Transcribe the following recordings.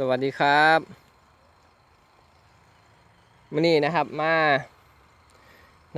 สวัสดีครับมื่อนี้นะครับมา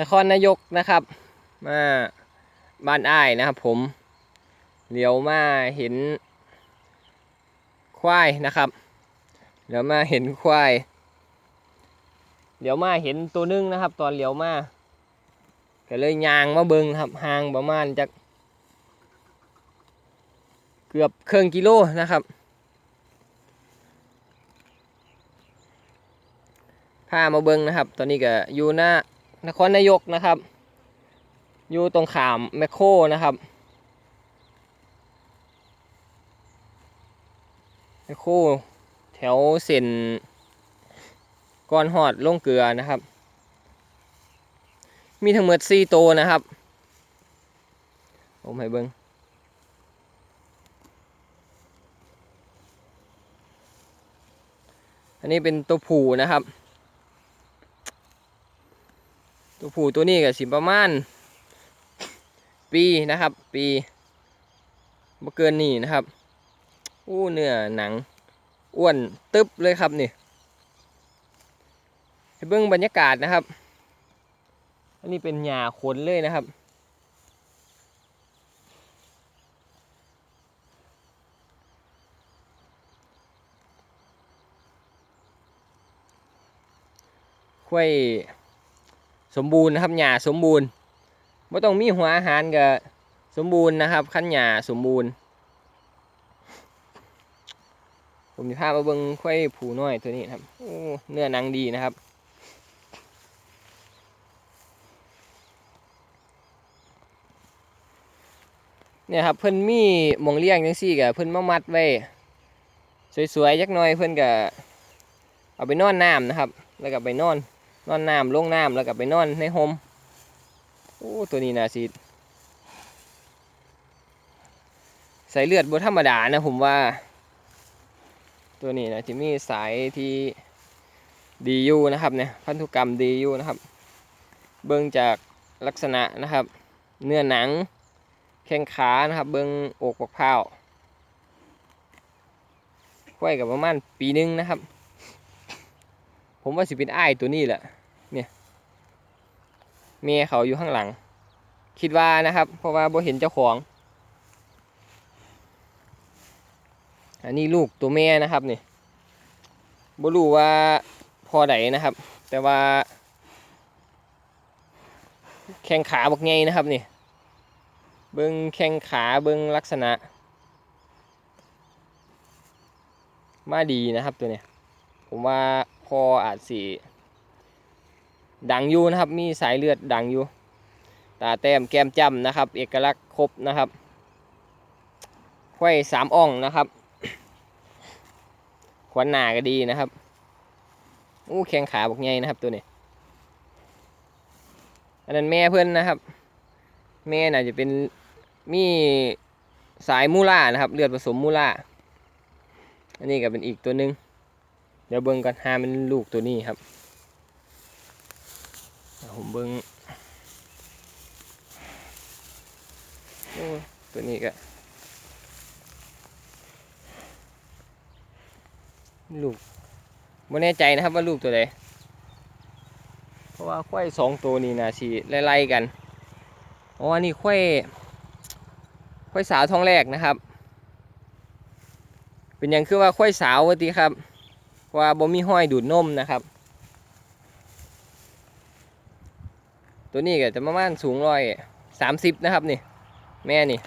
นครนายกนะครับ มาบ้านอ้ายนะครับ ผมเหลียวมาเห็นควายนะครับเหลียวมาเห็นควายเหลียวมาเห็นตัวหนึงนะครับ ตอนเหลียวมาก็เลยยางมาเบิงครับห่างประมาณจากเกือบเครึ่งกิโลนะครับ พามาเบิงนะครับ ตอนนี้ก็อยู่หน้านครนายกนะครับ อยู่ตรงขามแมคโครนะครับแมคโครแถวเส้นก้อนหอดลงเกลือนะครับ มีทั้งหมด4ตัวนะครับผมให้เบิงอันนี้เป็นตัวผูนะครับ ตัว ผู้ตัวนี้ก็สิประมาณ ปีนะครับ ปีบ่เกินนี่นะครับ อู้เนื้อหนัง อ้วนตึ๊บเลยครับนี่ให้เบิ้งบรรยากาศนะครับ อันนี้เป็นหญ้าขนเลยนะครับค่อย สมบูรณ์นะครับหญ้าสมบูรณ์ไม่ต้องมีหัวอาหารกับสมบูรณ์นะครับขั้นหญ้าสมบูรณ์ ผมจะพามาเบิ้งค่อยผูน้อยตัวนี้ครับโอ้เนื้อหนังดีนะครับเนี่ยครับเพิ่นมีหมองเลี้ยงจังซี่กับเพิ่นมามัดไว้สวยๆจักน่อยเพิ่นก็เอาไปนอนน้ำนะครับ แล้วก็ไปนอน นอนน้ำลงน้ำแล้วก็ไปนอนในโฮมโอ้ตัวนี้น่าสิใส่เลือดบธรรมดานะผมว่า ตัวนี้นะที่มีสายที่ดีอยู่นะครับเนี่ยพันธุกรรมดีอยู่นะครับ เบิ่งจากลักษณะนะครับ เนื้อหนังแข้งขานะครับ เบิ่งอกปกเผาวไว้กับประมาณปีหนึงนะครับ ผมว่าสิเป็นอ้ายตัวนี้แหละ เนี่ยเมียเขาอยู่ข้างหลัง คิดว่านะครับ เพราะว่าบ่เห็นเจ้าของ อันนี้ลูกตัวแม่นะครับนี่บ่รู้ว่าพอใดนะครับ แต่ว่า แข้งขาบักไงนะครับนี่เบิ้งแข้งขาเบิ้งลักษณะ มาดีนะครับตัวเนี้ยผมว่าพออาจสี ดังอยู่นะครับ มีสายเลือดดังอยู่ ตาแต้มแก้มจ้ำนะครับ เอกลักษณ์ครบนะครับไข่สามอ่องนะครับ ขวัญหนาก็ดีนะครับอู้แข้งขาบอกไงนะครับตัวนี้ อันนั้นแม่เพื่อนนะครับ แม่น่าจะเป็นมีสายมูล่านะครับ เลือดผสมมูล่า อันนี้ก็เป็นอีกตัวหนึ่งเดี๋ยวเบิ้งกันหามันลูกตัวนี้ครับ ผมเบิ้งโอ้ตัวนี้ก็ลูกไม่แน่ใจนะครับว่าลูกตัวใดเพราะว่าควายสองตัวนี้นะสิไล่ๆกันอ๋ออันนี้ควายควายสาวท้องแรกนะครับ เป็นหยังคือว่าควายสาววะทีครับว่าบ่มีห้อยดูดนมนะครับ ตัวนี้ก็จะประมาณสูงร้อยสามสิบนะครับนี่ แม่นี่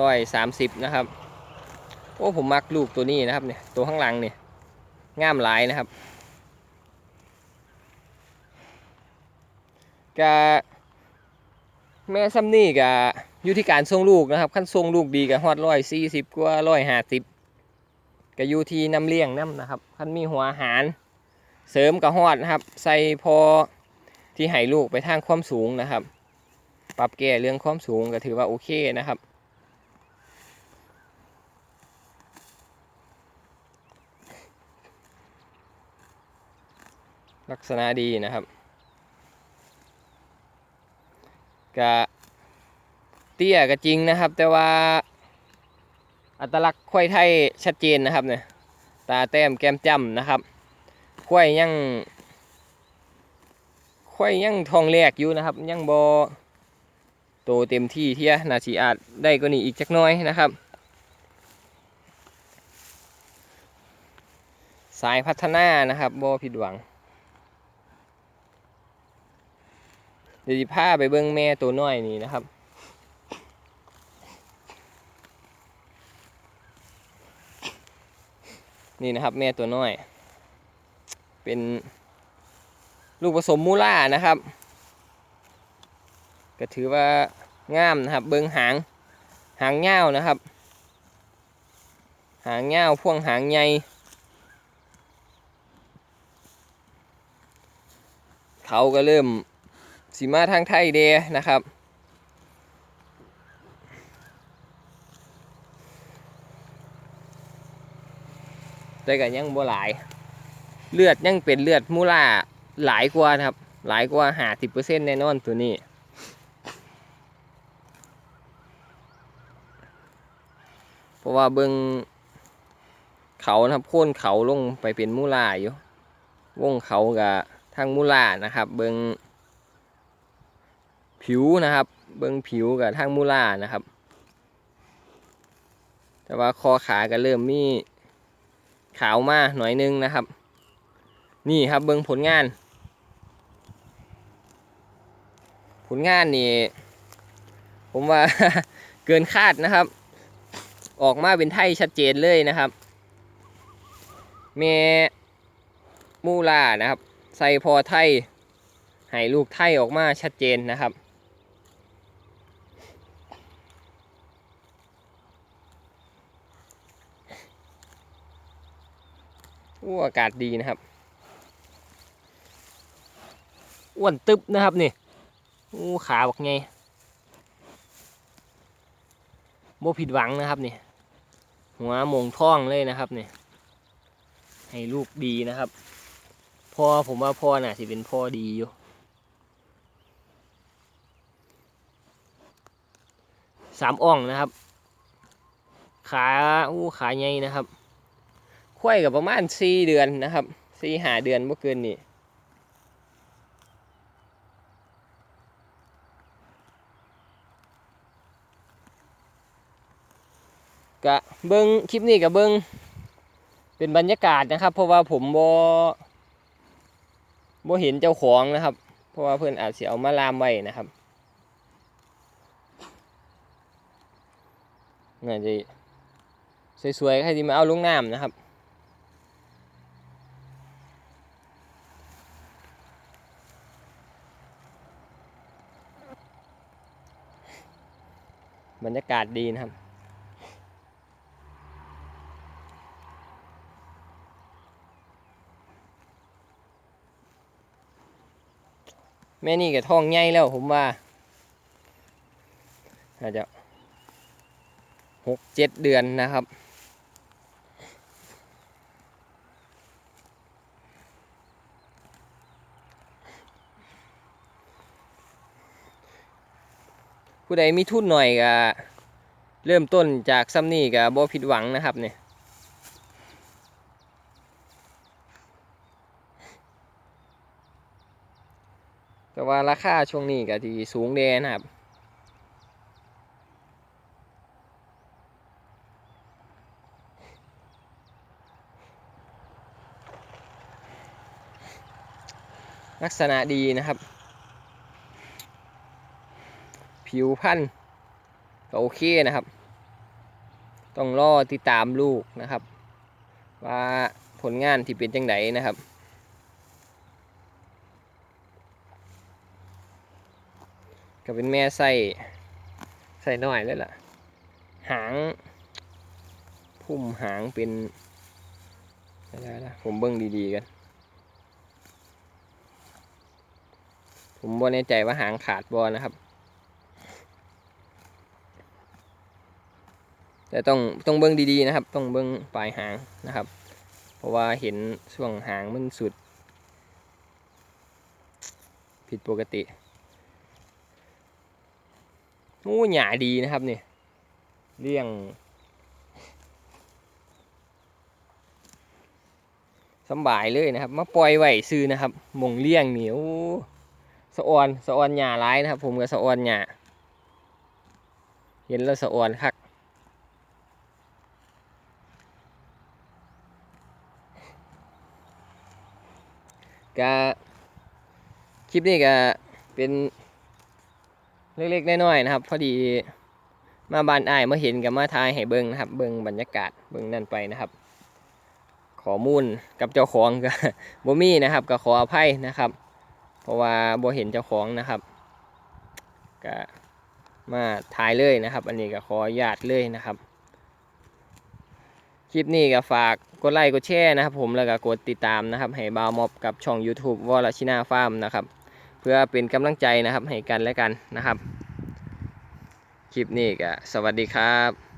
ร้อยสามสิบนะครับ โอ้ผมมักลูกตัวนี้นะครับเนี่ยตัวข้างหลังเนี่ยงามหลายนะครับกะแม่ซ้ำนี่กะอยู่ที่การทรงลูกนะครับขั้นทรงลูกดีกับฮอดร้อยสี่สิบกว่าร้อยห้าสิบก็อยู่ที่น้ำเลี้ยงน้ำนะครับคันมีหัวอาหาร เสริมกับฮอดนะครับ ใส่พอที่ให้ลูกไปทางความสูงนะครับ ปรับแก้เรื่องความสูงก็ถือว่าโอเคนะครับลักษณะดีนะครับกะเตี้ยก็จริงนะครับ แต่ว่า อัตลักษณ์ควายไทยชัดเจนนะครับเนี่ยตาแต้มแก้มจ้ำนะครับ ควายยังควายยังทองแรกอยู่นะครับ ยังบอโตเต็มที่เที่ยนาชีอาจได้ก็นี่อีกจักน้อยนะครับ สายพัฒนานะครับบอผิดหวัง เดี๋ยวสิพาไปเบิ้งแม่ตัวน้อยนี่นะครับนี่นะครับแม่ตัวน้อย เป็นลูกผสมมูล่านะครับ ก็ถือว่างามนะครับ เบิงหางหางเง่านะครับ หางเง่าพ่วงหางใหญ่เขาก็เริ่มสีมาทางไทยเดนะครับแต่ก็ยังบ่หลาย เลือดยังเป็นเลือดมูล่าหลายกว่านะครับ หลายกว่าหาสิบเปอร์เซ็นต์แน่นอนตัวนี้ เพราะว่าเบิงเขานะครับโค่นเขาลงไปเป็นมูล่าอยู่วงเขากับทางมูล่านะครับ เบิงผิวนะครับ เบิงผิวกับทางมูล่านะครับ แต่ว่าคอขาก็เริ่มมีขาวมาหน่อยนึงนะครับ นี่ครับเบิงผลงาน ผลงานนี่ ผมว่าเกินคาดนะครับ ออกมาเป็นไทยชัดเจนเลยนะครับเมมูลานะครับ ใส่พอไทยให้ลูกไทยออกมาชัดเจนนะครับอู้อากาศดีนะครับ อ้วนตึบนะครับนี่อู้ขาบักไงโบผิดหวังนะครับนี่หัวมงท่องเลยนะครับนี่ให้ลูกดีนะครับพ่อผมว่าพ่อน่ะสิเป็นพ่อดีอยู่สามอ่องนะครับ ขาอู้ขาใหญ่นะครับควายกับประมาณสี่เดือนนะครับสี่หาเดือนเมื่อเกินนี่ กะเบิ้งคลิปนี้กับเบิ้งเป็นบรรยากาศนะครับ เพราะว่าผมบ่บ่เห็นเจ้าของนะครับ เพราะว่าเพื่อนอาจจะเอามาลามไว้นะครับน่าจะสวยๆใครที่มาเอาลงน้ำนะครับบรรยากาศดีนะครับ แม่นี่กับท้องใหญ่แล้วผมว่าอาจจะหกเจ็ดเดือนนะครับผู้ใดมีทุนหน่อยก็เริ่มต้นจากซัมนี่กับบ่ผิดหวังนะครับเนี่ยแต่ว่า ราคาช่วงนี้ก็ที่สูงเดนะครับลักษณะดีนะครับ ผิวพันธุ์ก็โอเคนะครับ ต้องรอติดตามลูกนะครับ ว่าผลงานที่เป็นจังไดนะครับ ก็เป็นแม่ใส่ใส่หน่อยเลยล่ะ หาง พุ่มหางเป็นอะไรนะผมเบิ้งดีๆกัน ผมบ่แน่ใจว่าหางขาดบอนะครับ แต่ต้องต้องเบิ้งดีๆนะครับ ต้องเบิ้งปลายหางนะครับ เพราะว่าเห็นช่วงหางมันสุด ผิดปกติ งูหยาดีนะครับนี่เลี้ยง สบายเลยนะครับ มาปล่อยไหวซื้อนะครับมงเลี้ยงเหนียวสะออนสะออนหยาร้ายนะครับ ผมกับสะออนหยาเห็นแล้วสะออนคักก็คลิปนี้ก็เป็น เล็กๆน้อยๆนะครับ พอดีมาบ้านอ้ายมาเห็นกับมาทายให้เบิ่งนะครับ เบิ่งบรรยากาศเบิ่งนั่นไปนะครับ ขอมูลกับเจ้าของก็บ่มีนะครับก็ขออภัยนะครับ เพราะว่าบ่เห็นเจ้าของนะครับก็มาถ่ายเลยนะครับ อันนี้ก็ขออนุญาตเลยนะครับ คลิปนี้ก็ฝากกดไลค์กดแชร์นะครับ ผมแล้วก็กดติดตามนะครับให้บาวมอบกับช่อง YouTube วอลชินาฟาร์มนะครับ เพื่อเป็นกำลังใจนะครับให้กันและกันนะครับ คลิปนี้ก็สวัสดีครับ